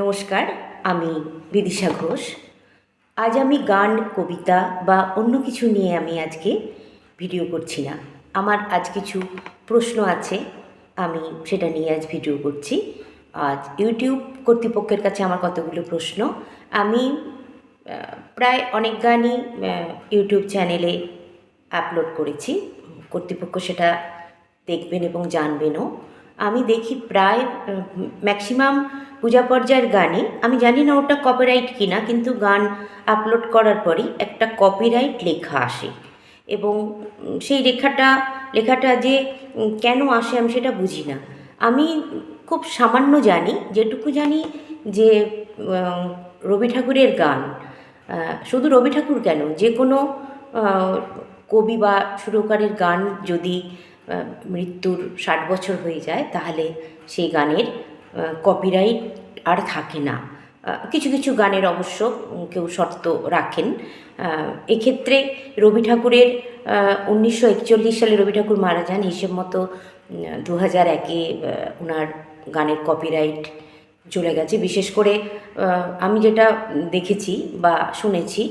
নমস্কার, আমি বিদিশা ঘোষ। আজ আমি গান, কবিতা বা অন্য কিছু নিয়ে আমি আজকে ভিডিও করছি না। আমার আজ কিছু প্রশ্ন আছে, আমি সেটা নিয়ে আজ ভিডিও করছি। আজ ইউটিউব কর্তৃপক্ষের কাছে আমার কতগুলো প্রশ্ন। আমি প্রায় অনেক গানই ইউটিউব চ্যানেলে আপলোড করেছি। কর্তৃপক্ষ সেটা দেখবেন এবং জানবেনও। আমি দেখি প্রায় ম্যাক্সিমাম পূজা পর্যায়ের গানে, আমি জানি না ওটা কপিরাইট কিনা, কিন্তু গান আপলোড করার পরই একটা কপিরাইট লেখা আসে। এবং সেই লেখাটা লেখাটা যে কেন আসে আমি সেটা বুঝি না। আমি খুব সামান্য জানি, যেটুকু জানি যে রবি ঠাকুরের গান শুধু রবি ঠাকুর কেন, যে কোনো কবি বা সুরকারের গান যদি মৃত্যুর ষাট বছর হয়ে যায়, তাহলে সেই গানের কপিরাইট আর থাকে না। কিছু কিছু গানের অবশ্য কেউ শর্ত রাখেন। এক্ষেত্রে রবি ঠাকুরের উনিশশো একচল্লিশ সালে রবি ঠাকুর মারা যান, হিসেব মতো দু হাজার একে ওনার গানের কপিরাইট চলে গেছে। বিশেষ করে আমি যেটা দেখেছি বা শুনেছি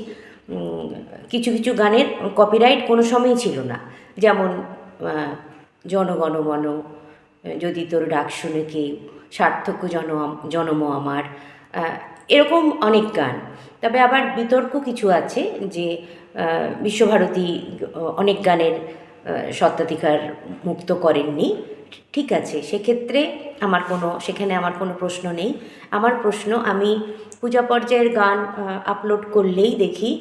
কিছু কিছু গানের কপিরাইট কোনো সময়ই ছিল না। যেমন জনগণমন যদি তোর ডাক শুনে কেউ সার্থক জন জনম আমার? এরকম অনেক গান। তবে আবার বিতর্ক কিছু আছে যে বিশ্বভারতী অনেক গানের আহ, স্বত্বাধিকার মুক্ত করেননি। ঠিক আছে সেক্ষেত্রে আমার কোনো সেখানে আমার কোনো প্রশ্ন নেই। আমার প্রশ্ন আমি পূজা পর্যায়ের গান আপলোড করলেই দেখি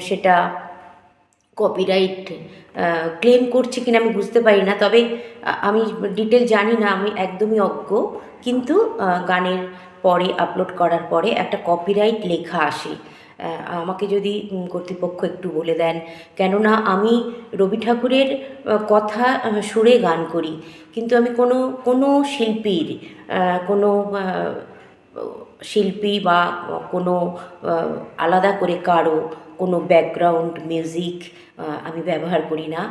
সেটা কপিরাইট ক্লেম করছে কিনা আমি বুঝতে পারি না। তবে আমি ডিটেল জানি না, আমি একদমই অজ্ঞ। কিন্তু গানের পরে আপলোড করার পরে একটা কপিরাইট লেখা আসে। আমাকে যদি কর্তৃপক্ষ একটু বলে দেন। কেননা, আমি রবি ঠাকুরের কথা সুরে গান করি। কিন্তু আমি কোনো কোনো শিল্পীর কোনো শিল্পী বা কোনো আলাদা করে কারও কোনো ব্যাকগ্রাউন্ড মিউজিক আমি ব্যবহার করি না।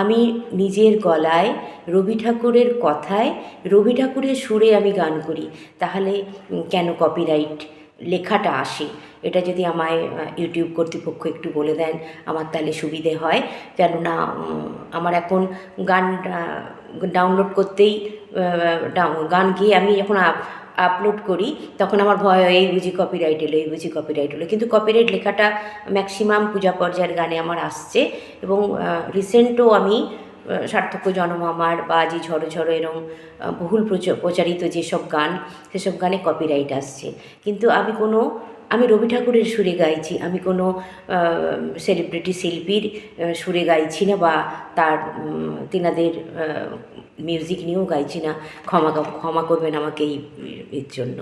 আমি নিজের গলায় রবি ঠাকুরের কথায় রবি ঠাকুরের সুরে আমি গান করি। তাহলে কেন কপিরাইট লেখাটা আসে? এটা যদি আমায় ইউটিউব কর্তৃপক্ষ একটু বলে দেন, আমার তাহলে সুবিধে হয়। কেননা আমার এখন গান ডাউনলোড করতেই গান গিয়ে আমি যখন আপলোড করি তখন আমার ভয় হয় এই বুঝি কপিরাইট এলো এই বুঝি কপিরাইট হলো কিন্তু কপিরাইট লেখাটা ম্যাক্সিমাম পূজা পর্যায়ের গানে আমার আসছে এবং রিসেন্টও আমি আহ, সার্থক জনম আমার বা আজি ঝড়ো ঝড়ো এরম বহুল প্রচ- প্রচারিত যেসব গান সেসব গানে কপিরাইট আসছে। কিন্তু আমি কোনো আমি রবি ঠাকুরের সুরে গাইছি আমি কোনো সেলিব্রিটি শিল্পীর সুরে গাইছি না বা তার তিনাদের মিউজিক নিয়েও গাইছি না ক্ষমা ক্ষমা করবেন আমাকে এই এর জন্য।